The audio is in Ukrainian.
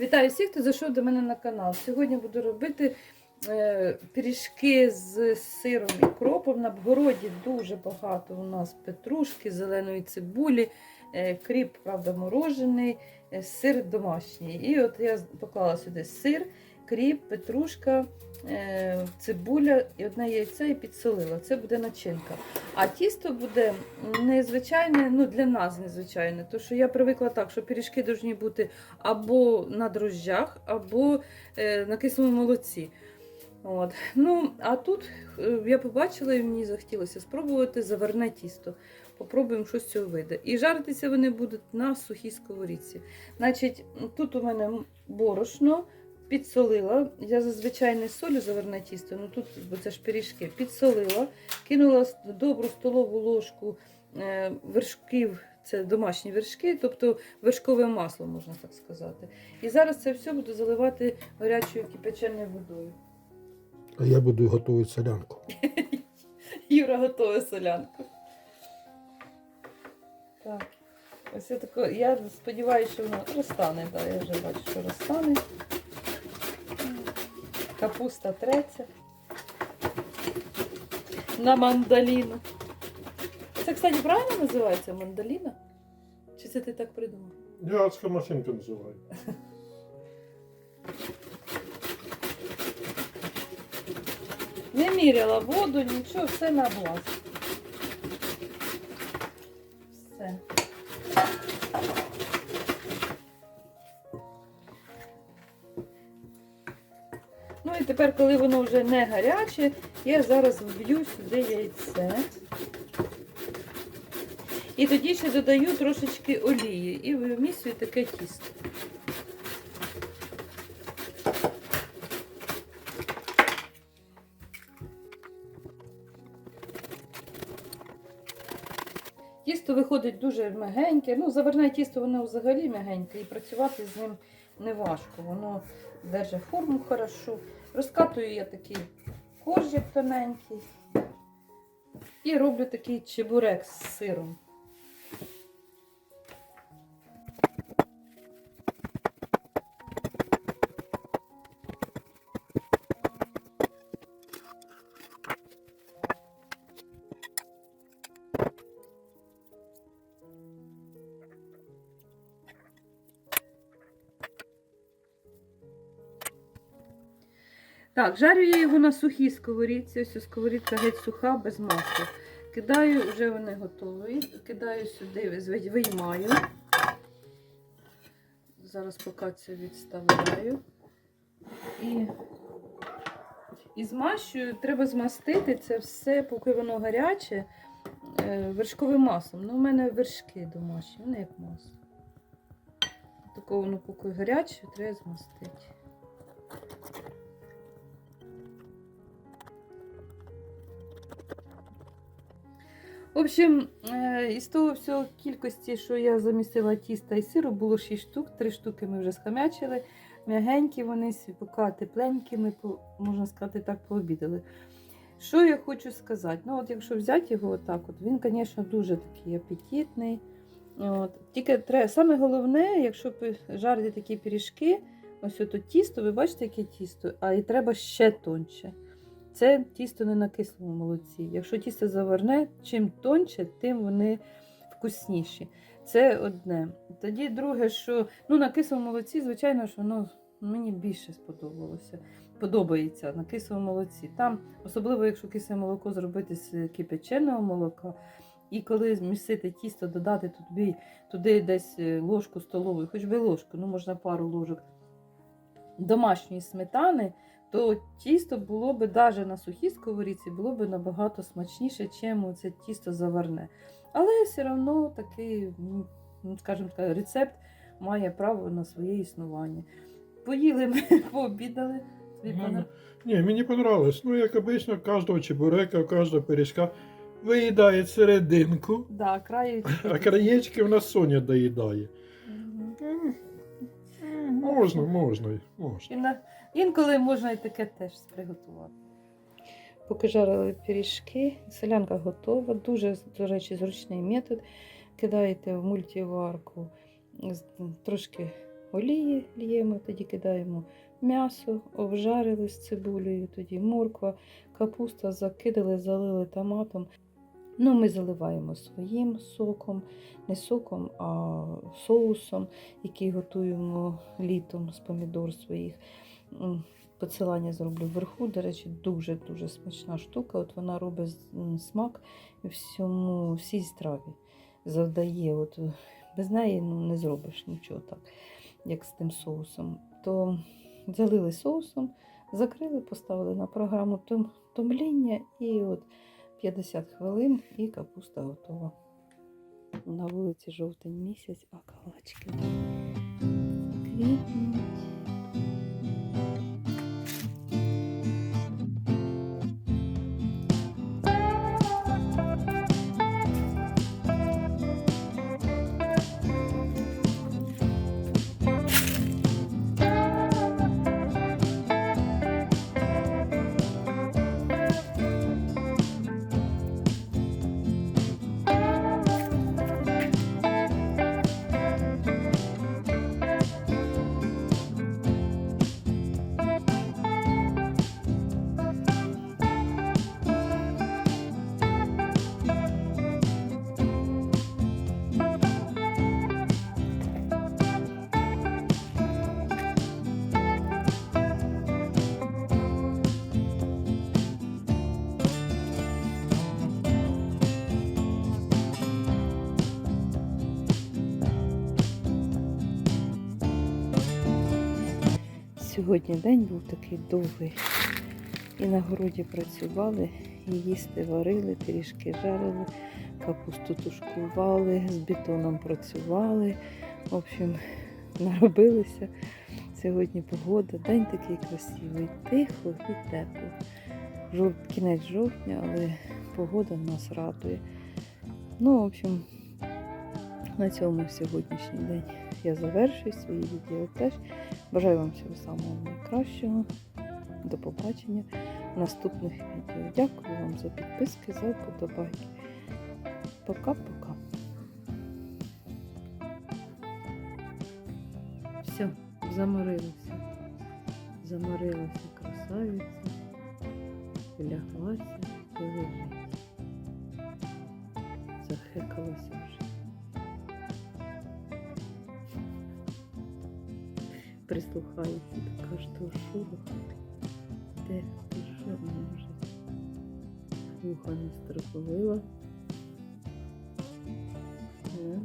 Вітаю всіх, хто зайшов до мене на канал. Сьогодні буду робити е, пиріжки з сиром і кропом. На обгороді дуже багато у нас петрушки, зеленої цибулі, кріп, правда, морожений, е, сир домашній. І от я поклала сюди сир, кріп, петрушка, е, цибуля і одне яйце і підсолила. Це буде начинка. А тісто буде незвичайне, ну для нас незвичайне, тому що я привикла так, що пиріжки повинні бути або на дрожжах, або е, на кислому молоці. От. Ну, а тут е, я побачила і мені захотілося спробувати заварне тісто. Попробуємо, що з цього вийде. І жаритися вони будуть на сухій сковорідці. Значить, тут у мене борошно підсолила. Я зазвичай не солю заварне тісто, ну тут, бо це ж пиріжки, підсолила, кинула добру столову ложку е, вершків, це домашні вершки, тобто вершкове масло, можна так сказати. І зараз це все буду заливати гарячою кипяченою водою. А я буду готувати солянку. Юра готує солянку. Так. Ось я тако, я сподіваюся, що воно розтане. Да, я вже бачу, що розтане. Капуста треться. На мандаліну. Це, кстати, правильно називається мандаліна? Чи це ти так придумав? Я машинка називаю. Не міряла воду, нічого, все на глаз. Ну і тепер, коли воно вже не гаряче, я зараз вб'ю сюди яйце. І тоді ще додаю трошечки олії і вимісюю таке тісто. Тісто виходить дуже м'ягеньке. Ну, заварне тісто воно взагалі м'ягеньке і працювати з ним не важко. Воно держить форму хорошо. Розкатую я такий коржик тоненький. І роблю такий чебурек з сиром. Так, жарю я його на сухій сковорідці. Ось сковорідка геть суха, без масла. Кидаю, вже вони готові. Кидаю сюди, вий- виймаю. Зараз поки це відставляю. І, і змащую, треба змастити це все, поки воно гаряче, е, вершковим маслом. Ну, у мене вершки домашні, вони як масло. Таке воно поки гаряче, треба змастити. Общем, із того всього кількості, що я замісила тіста і сиру, було 6 штук. 3 штуки ми вже схамячили. М'ягенькі вони, поки тепленькі, ми, можна сказати, так пообідали. Що я хочу сказати? Ну, от якщо взяти його отак, от, він, звісно, дуже такий апетитний. От. Тільки треба, саме головне, якщо жарити такі пиріжки, ось ото тісто, ви бачите, яке тісто, а і треба ще тонче. Це тісто не на кислому молоці. Якщо тісто заварне, чим тонче, тим вони вкусніші. Це одне. Тоді друге, що ну, на кислому молоці, звичайно, що воно мені більше сподобалося. Подобається на кислому молоці. Там, особливо, якщо кисле молоко зробити з кипяченого молока, і коли змісити тісто, додати туди, туди десь е, ложку столову, хоч би ложку, ну можна пару ложок домашньої сметани, то тісто було би навіть на сухій сковорідці було б набагато смачніше, чим це тісто заварне. Але все одно такий, ну, скажімо так, рецепт має право на своє існування. Поїли ми, пообідали. Ну, Ні, мені понравилось. Ну, як обично, кожного чебурека, кожного пиріжка виїдає серединку, Да, краю. а краєчки в нас Соня доїдає. М, Можна, можна, можна. І на- Інколи можна і таке теж приготувати. Поки жарили пиріжки, солянка готова. Дуже, до речі, зручний метод. Кидаєте в мультиварку трошки олії л'ємо, тоді кидаємо м'ясо, обжарили з цибулею, тоді морква, капуста закидали, залили томатом. Ну, ми заливаємо своїм соком, не соком, а соусом, який готуємо літом з помідор своїх. Посилання зроблю вверху. До речі, дуже-дуже смачна штука. От вона робить смак всьому, всій страві. Завдає. От, без неї ну, не зробиш нічого так, як з тим соусом. То залили соусом, закрили, поставили на програму томління і от 50 хвилин і капуста готова. На вулиці жовтень місяць, а калачки квітнуть. Сьогодні день був такий довгий. І на городі працювали, і їсти варили, пиріжки жарили, капусту тушкували, з бетоном працювали. В общем, наробилися. Сьогодні погода, день такий красивий, тихо і тепло. Жов... Кінець жовтня, але погода нас радує. Ну, в общем, на цьому сьогоднішній день я завершую свої відео теж. Бажаю вам всього самого найкращого. До побачення в наступних відео. Дякую вам за підписки, за вподобайки. Пока-пока. Все, заморилася. Заморилася красавиця. Ляглася лежить. Прислухається до кожного шороху, де що може. Вуха не страховила. Е,